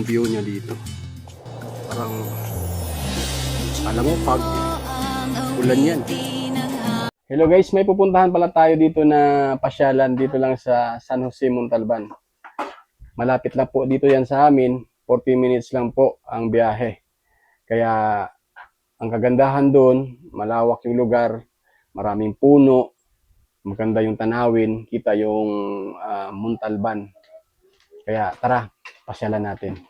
yung view niya dito. Parang, alam mo, pag ulan yan. Hello guys, may pupuntahan pala tayo dito na pasyalan dito lang sa San Jose, Montalban. Malapit lang po dito yan sa amin. 40 minutes lang po ang biyahe. Kaya ang kagandahan doon, malawak yung lugar, maraming puno, maganda yung tanawin, kita yung ah, Montalban. Kaya tara, pasyalan natin.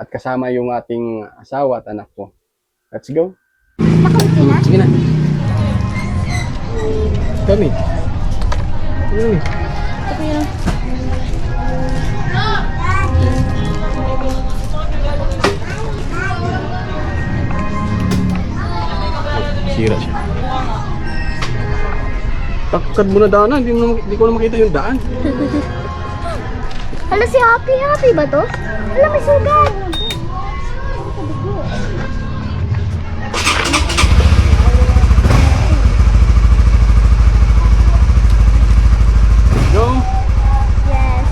At kasama yung ating asawa at anak ko. Let's go. Nakunti na? Sige na. Kami. Kami. Ito yun. Sira siya. Takad mo na daan, hindi, mo, na- hindi ko na makita yung daan. Hala si Happy. Happy ba to? Hala may sugat. Go! Yes.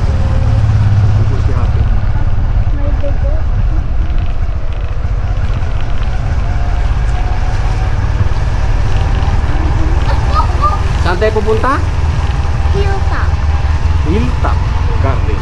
Ito si Happy. May bigo. Saan tayo pupunta? Hilltop. Hilltop Garden.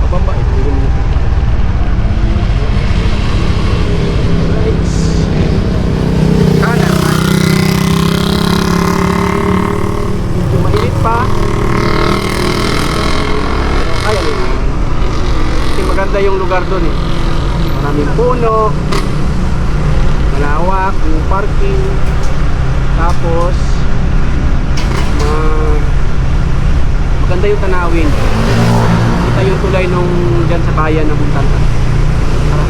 Pababa, ito yung mga Right. Kanan. Medyo mainit pa. Ay, ano yun? Kasi maganda yung lugar doon eh. Maraming puno. Malawak, yung parking. Tapos, ma maganda yung tanawin. Kita yung tulay nung dyan sa bayan ng Muntalban. Tara.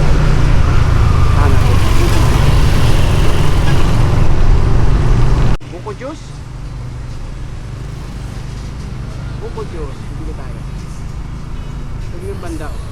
Tara natin. Buko juice? Buko juice. Bibili tayo. Ito yung banda. oh.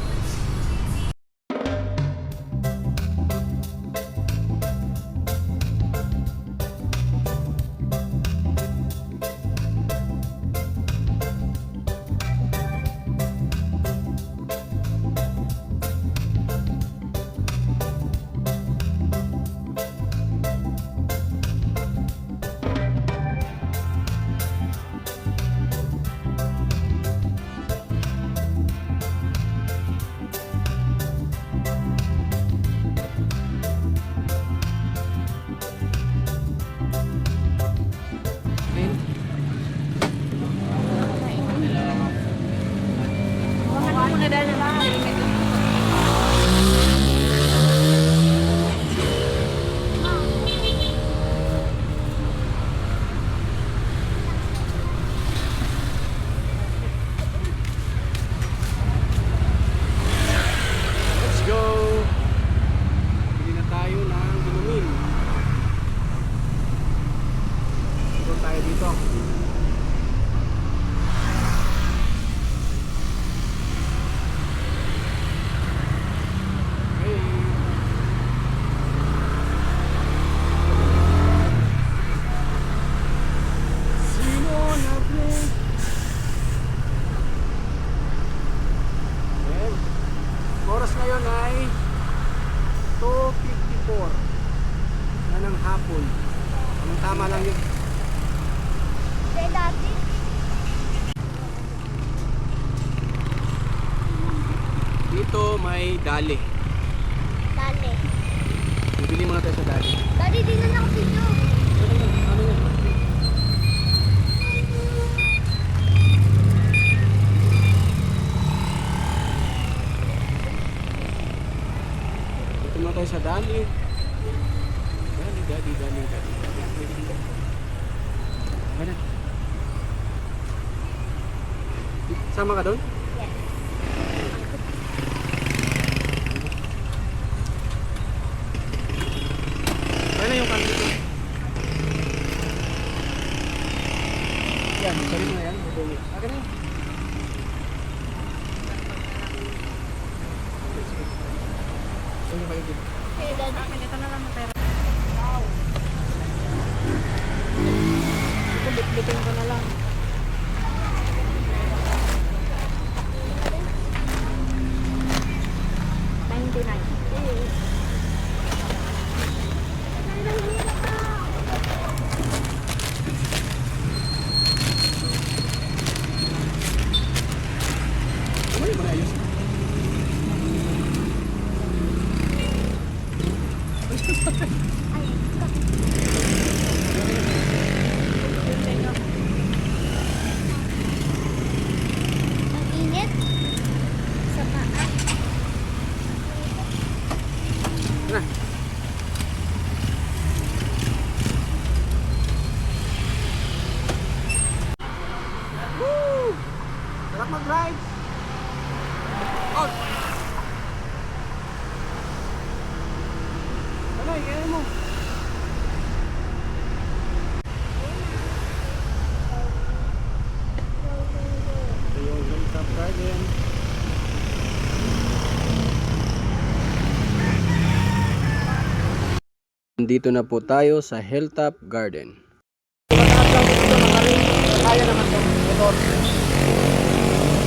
May dali. Dali. Bibili muna tayo sa dali. Dali din na ako dito. Ano yan? Dito muna tayo sa dali. Dali, dali, dali, dali. dali. Ano? Sama ka doon? Nandito na po tayo sa Hilltop Garden. Kaya naman ito. Motor.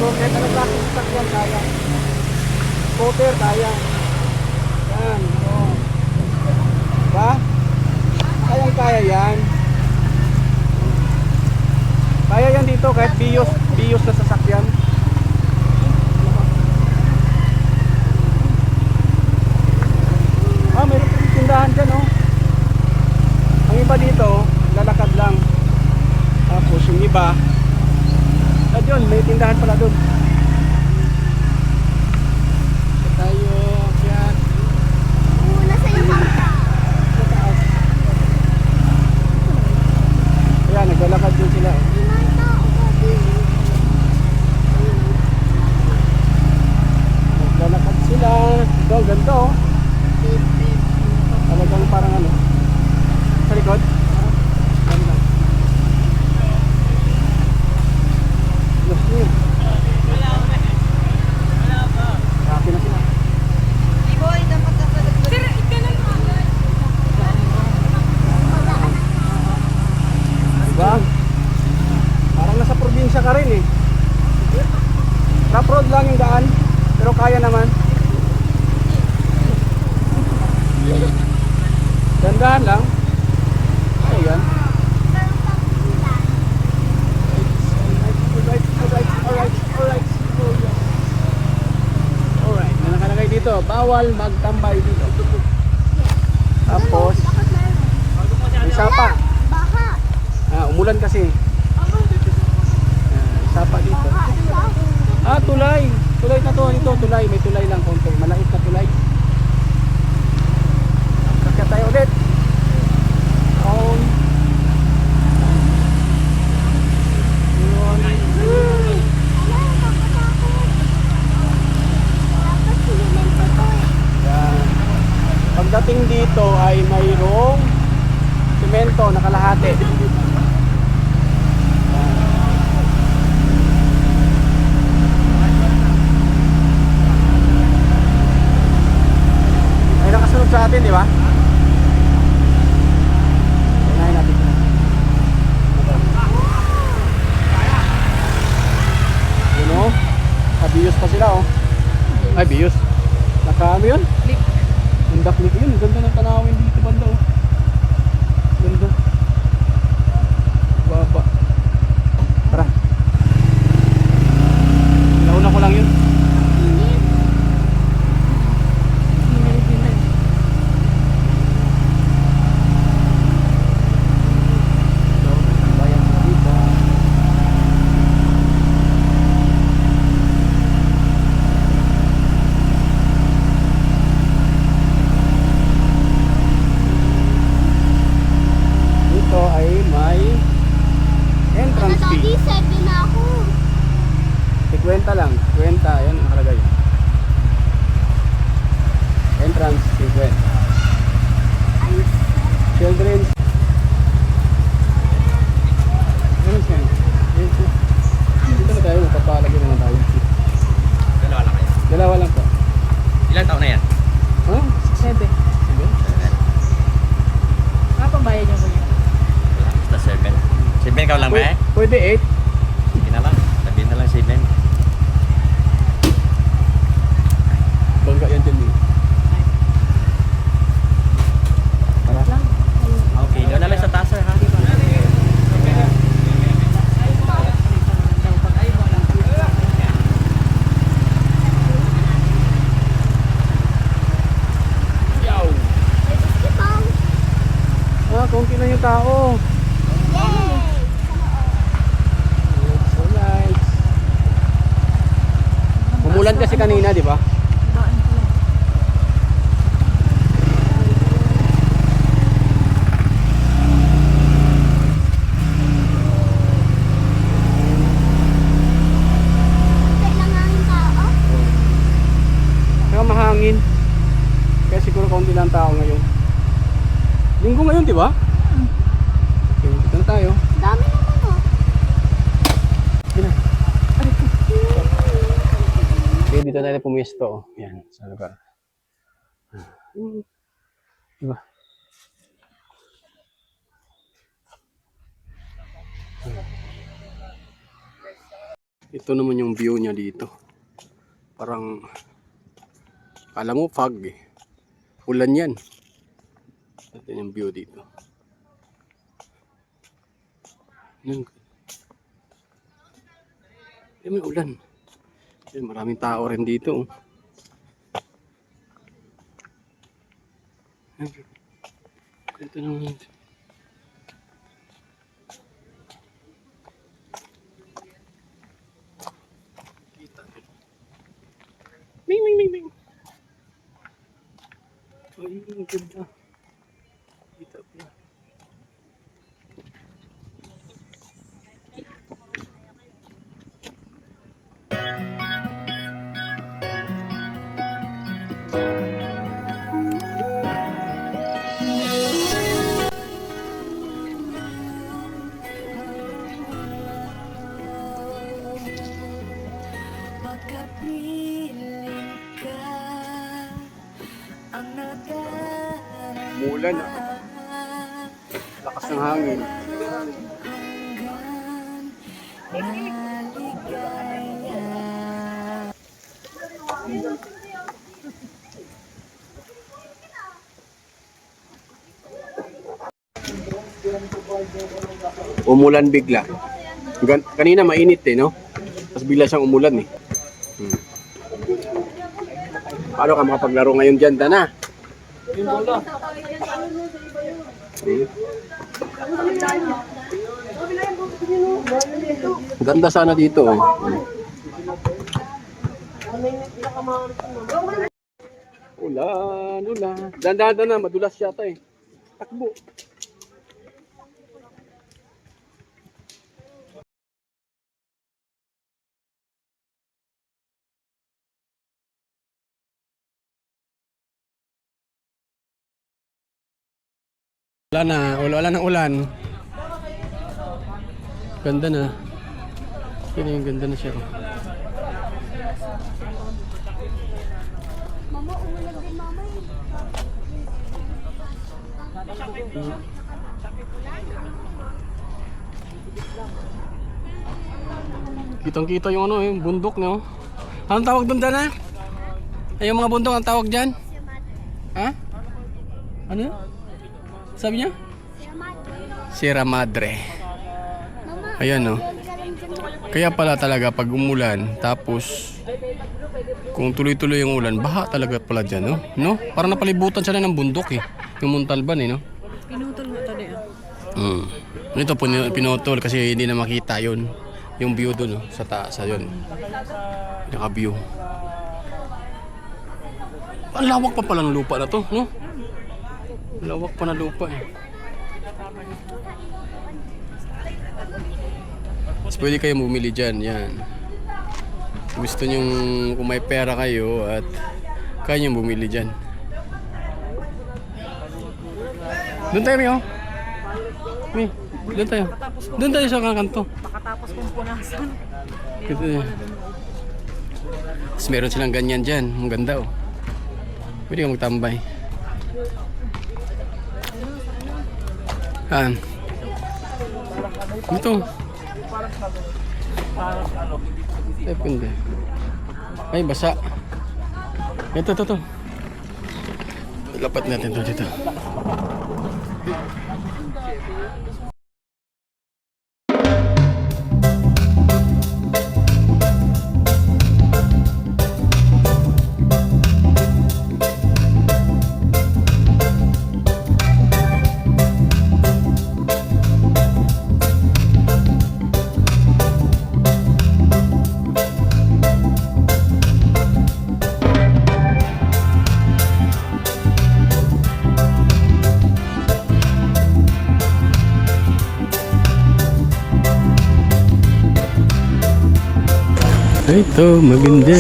Motor, kahit ano klaseng sasakyan. Scooter, kaya. Yan. Oh. Ba? Kayang kaya yan. Kaya yan dito kahit bios, bios na sasakyan. Ah, mayroon pa rin tindahan dyan, oh. Iba dito, lalakad lang. Tapos yung iba, at yun, may tindahan pala doon. Ito tayo, akyat. Muna sa iyo kanta. Sa taas. Ayan, naglalakad din sila. oh. Limang tao ka, Billy. Naglalakad sila. Ito, ang ganda oh. Beep, beep. Talagang parang ano. Sa likod. Ganda. Diyos niyo. Happy na sila. Diba? Parang nasa probinsya ka rin eh. Rough road lang yung daan, pero kaya naman. Dandahan lang. Ayan. Meron pang ulan. Alright, alright, alright, alright. Oh, yes. Alright, na nakalagay dito, bawal magtambay dito. Tapos, sapa. Baha. Ah, umulan kasi. Ah, sapa dito. Baha. Baha. Ah, tulay. Tulay na to. Ito, tulay. May tulay lang konti. Malait na tulay. Kakya tayo ulit. On. Yun. Wala, nakakatakot. Dapat sinimento to eh. Yan. Pagdating dito ay mayroong simento na kalahati. Ay nakasunod sa atin, di ba? Unahin natin. Yun o. Kabiyos pa sila oh. Ay, biyos. Naka ano yun? Click. Ang daklik yun. Ganda ng tanawin dito banda oh. Ganda. Baba. Tara. Nauna ko lang yun. children. Mahangin. Kaya siguro kaunti lang tao ngayon. Linggo ngayon, di ba? Okay, dito na tayo. Dami naman oh. Dito na. Okay, dito tayo pumisto. Yan, sa lugar. Diba? Ito naman yung view niya dito. Parang, alam mo, fog eh. Ulan yan. Ito yung view dito. Yan. Yan may ulan. Yan, maraming tao rin dito. oh. Ito naman. Kita. Ming, ming, ming, ming. Ay, ang ganda. Ng hangin. Umulan bigla. Gan- kanina mainit eh, no? Tapos bigla siyang umulan eh. Hmm. Paano ka makapaglaro ngayon dyan, Dana? Hmm. Ganda sana dito eh. Ulan, ulan. Dandahan na, madulas yata eh. Takbo. Wala na, wala, wala ng ulan. Ganda na. Yun yung ganda na siya. oh. Mama, umulan din mama eh. Kitang kita yung ano, yung bundok no. Anong tawag doon dyan ha? Ay, yung mga bundok ang tawag dyan? Ha? Ano yun? Sabi niya? Sierra Madre. Ayan no. Kaya pala talaga pag umulan, tapos kung tuloy-tuloy yung ulan, baha talaga pala dyan, no? No? Parang napalibutan siya na ng bundok eh. Yung Montalban eh, no? Pinutol mo ito ah. Mm. Ito pin- pinutol kasi hindi na makita yun. Yung view doon, no? sa taas, yun. Naka-view. Ang lawak pa pala ng lupa na to, no? Lawak pa na lupa eh. Mas pwede kayo bumili dyan, yan. Gusto nyo kung may pera kayo at kaya nyo bumili dyan. Doon tayo, Mio. Mi, doon tayo. Doon tayo sa kanto. Makatapos kong punasan. Kasi, meron silang ganyan dyan. Ang ganda oh. Pwede ka magtambay. Ah. Ito. Depende. Ay, basa. Ito, ito, ito. Lapat natin to dito. Ito, maganda.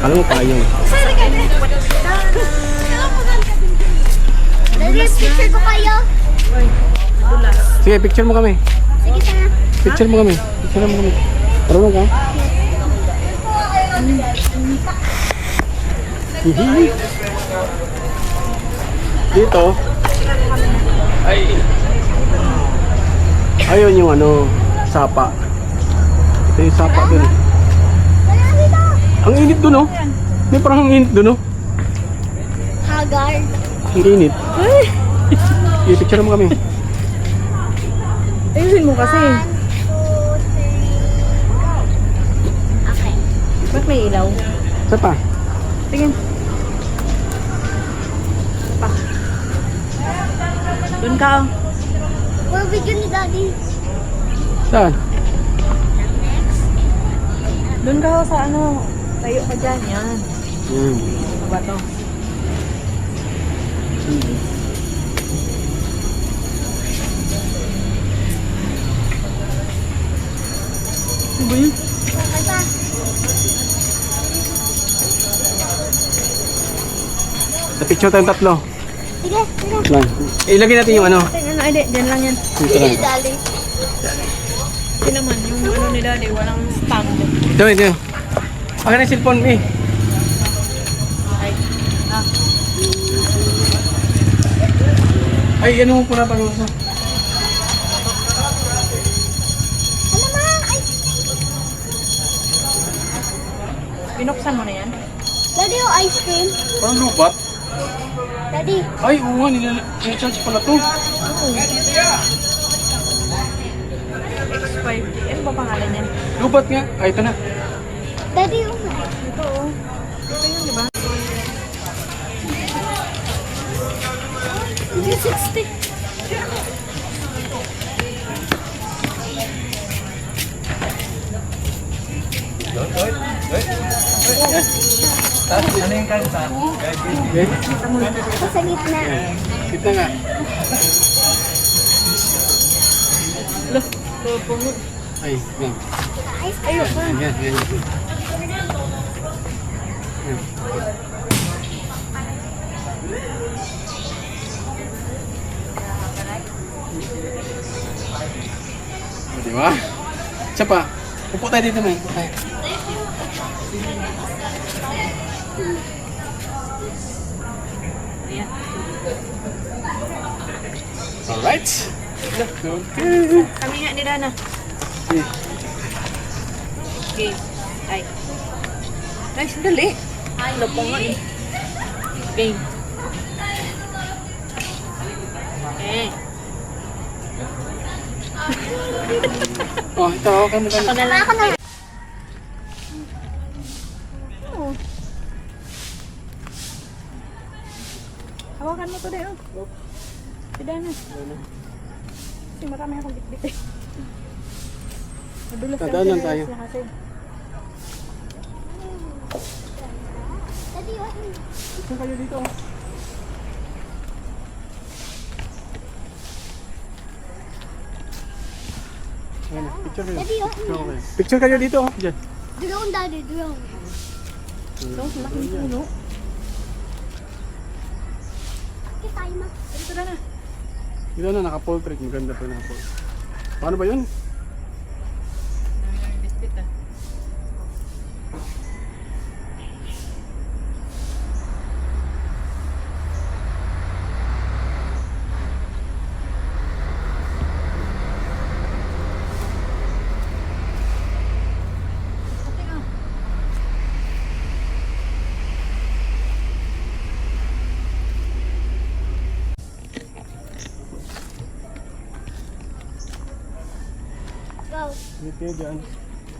Alam mo. Daddy, picture ko kayo. Sige, picture mo kami. Sige, sana. Picture mo kami. Picture mo kami. Marunong ka? Dito. Ay. Ayun yung ano, sapa. Ito yung sapa dun. Ang init dun oh. May parang ang init dun oh. Haggard. Ang init. Sige, picture mo kami. Ayusin mo kasi. Okay. Ba't may ilaw? Isa pa. Tingin. Pa. Doon ka oh. We're video ni Daddy. Saan? Doon ka sa ano. Tayo ka dyan. Yan. Yan. Ano ba to? Ano ba yun? Okay pa. Sa picture tayong tatlo. Sige, sige. Lang. Ilagay natin yung ano. Ano, edi, dyan lang yan. Dito lang. Daddy. Hindi naman, yung ano ni daddy, walang stand. Ito, ito. Akin na yung cellphone eh. Ay, ah. Ay, ano mo pala pag sa? Ano? Ay, Binuksan mo na yan? Daddy, yung ice cream. Parang lubat. Daddy. Ay, oo nga, nilal- nilacharge pala to. X5D. Ano ba pangalan yan? Lubat nga. Ay, ito na. Daddy, yung Ito oh. Ito yun, di ba? 60. Okay. Sa gitna. Kita nga. Loh, pupunod. Ay, yan. Ice cream. Yan, yan, Di ba? Isa pa. Upo tayo dito, man. Upo tayo. Alright. Okay. Kami nga ni Dana. Okay. Okay. Ay. Ay, sandali. Ay, labo nga eh. Okay. Okay. Oh, ito. Okay mo ka Ako na lang. Ako na. Hawakan mo to din, oh. Si Dana. Kasi marami akong bitbit eh. Madulas Tadaan lang tayo. Daddy, what? Saan kayo dito? Ayun, Picture kayo. Picture kayo. Picture kayo dito. Diyan. Drone, Daddy, drone. Ito, malaking puno. Okay, tayo ma. Dito na na. Dito na, naka-portrait. Maganda to naka-portrait. Paano ba yun? Bitbit ah. Dito kayo dyan.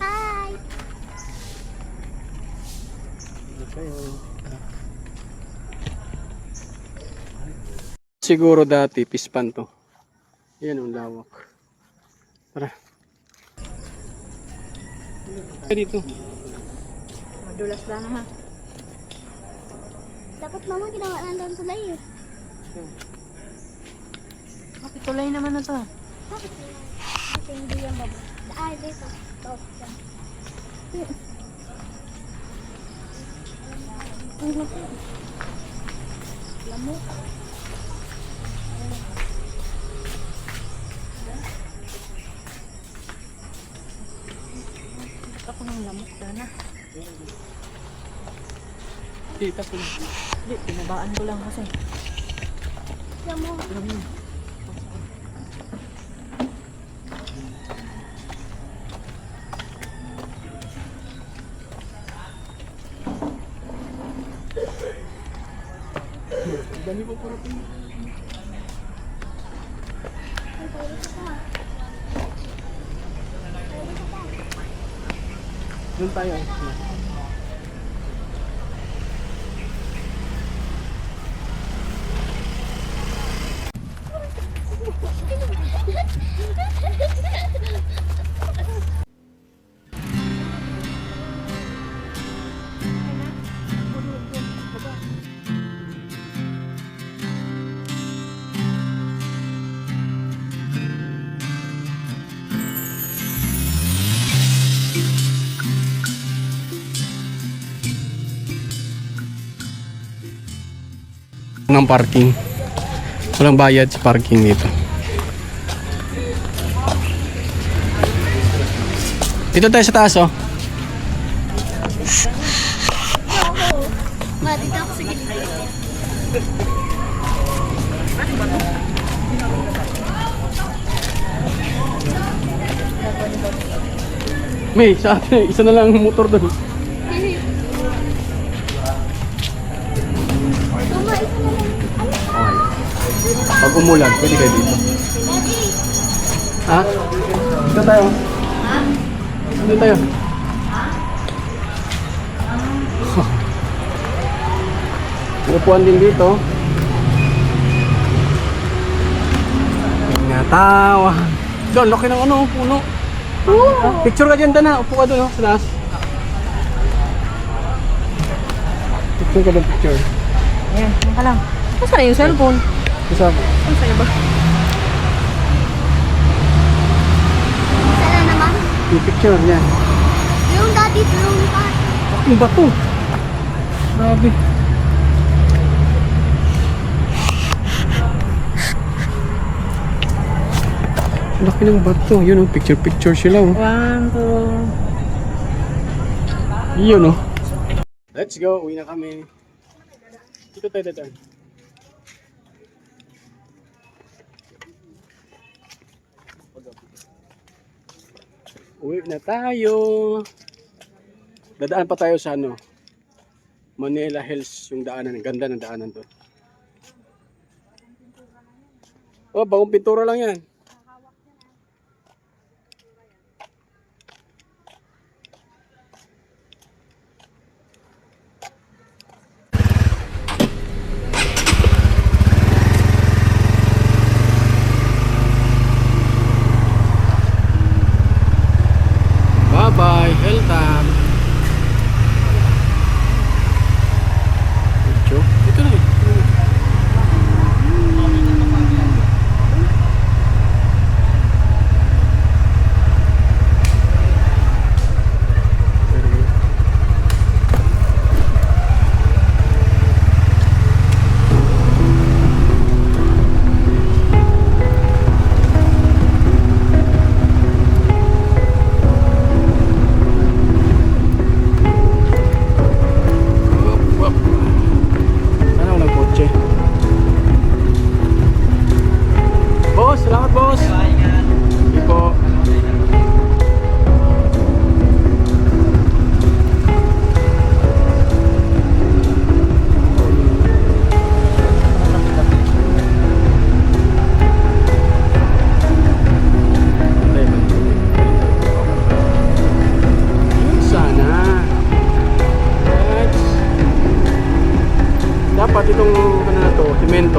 Hi! Dito kayo. Siguro dati, pispan to. Yan ang lawak. Tara. Ay, dito. Madulas lang ha. Dapat mama ginawa na doon tulay eh. Bakit tulay naman na to? Bakit? Kasi hindi yan baba. Ay, dito. Laki. Lamok. Ako ng lamok sana. Dito sila. Hindi, pinabaan ko lang kasi. Lamok. Dami ko para ito. Doon tayo. Ng parking. Walang bayad sa parking dito. Dito tayo sa taas oh. Ma, dito ako sa gilid. May, sa atin, isa na lang ang motor doon. Pag umulan, pwede kayo dito. Ha? Dito tayo. Dito tayo. May upuan din dito. Natawa. Doon, laki ng ano, puno. Picture ka dyan, Dana. Upo ka doon, oh, sa taas. Picture ka doon, picture. Ayan, yan ka lang. Saan na yung cellphone? Isa. Saan sa'yo ba? Sana naman. Yung picture niya. Yung daddy, yung pa. Ang bato. Grabe. Laki ng bato. Yun oh, picture-picture sila oh. One, two. Yun oh. Let's go. Uwi na kami. Dito tayo, dito. Uwi na tayo. Dadaan pa tayo sa ano. Manila Hills yung daanan. Ganda ng daanan to. Oh, bagong pintura lang yan.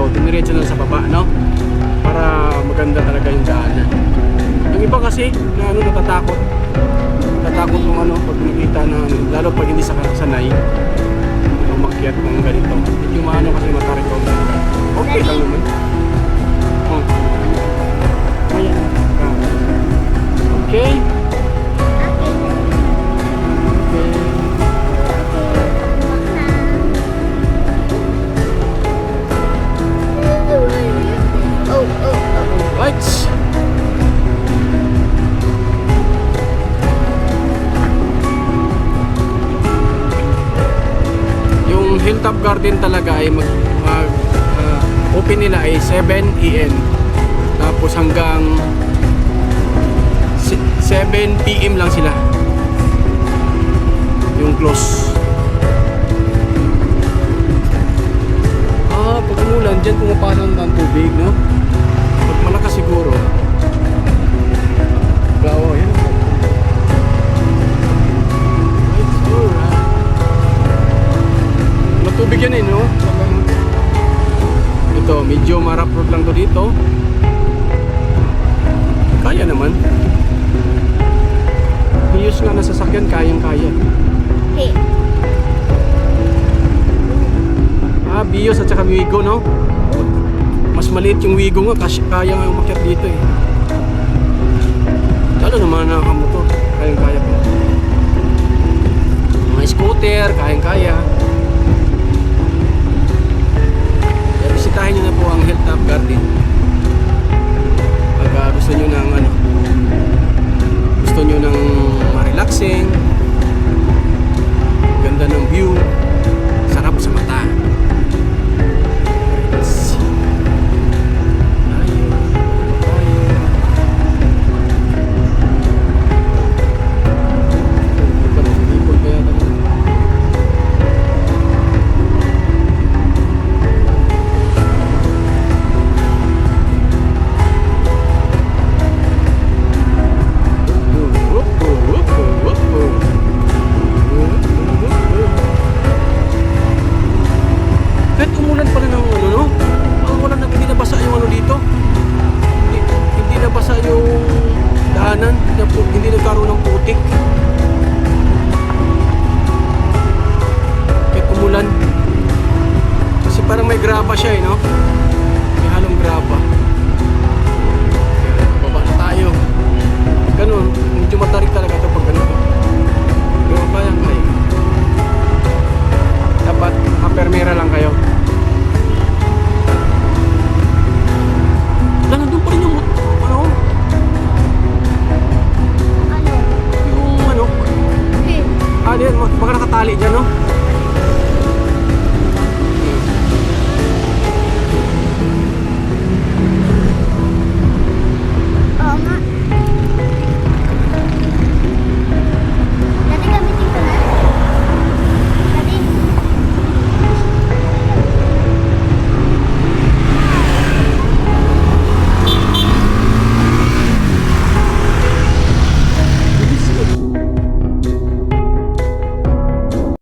Dito, diniretso lang sa baba, no? Para maganda talaga yung daanan. Yung iba kasi, na ano, natatakot. Natatakot kung ano, pag nakita na, ano, lalo pag hindi sa sanay, umakyat ng ganito. Yung maano kasi matarik ko. Okay lang naman. Oh. Ah. Okay. Okay. Yung Hilltop Garden talaga ay mag, mag ah, open nila ay 7 AM tapos hanggang si- 7 PM lang sila. Yung close maliit yung Wigo nga, kasi kaya nga umakyat dito eh. Graba. Baba na tayo. Ganun, medyo matarik talaga ito pag ganito. Pero kaya kaya. Dapat kapermera lang kayo. Wala, nandun pa rin yung, ano, Ano? yung, ano, Hey. ah, diyan, mag- baka nakatali dyan, no?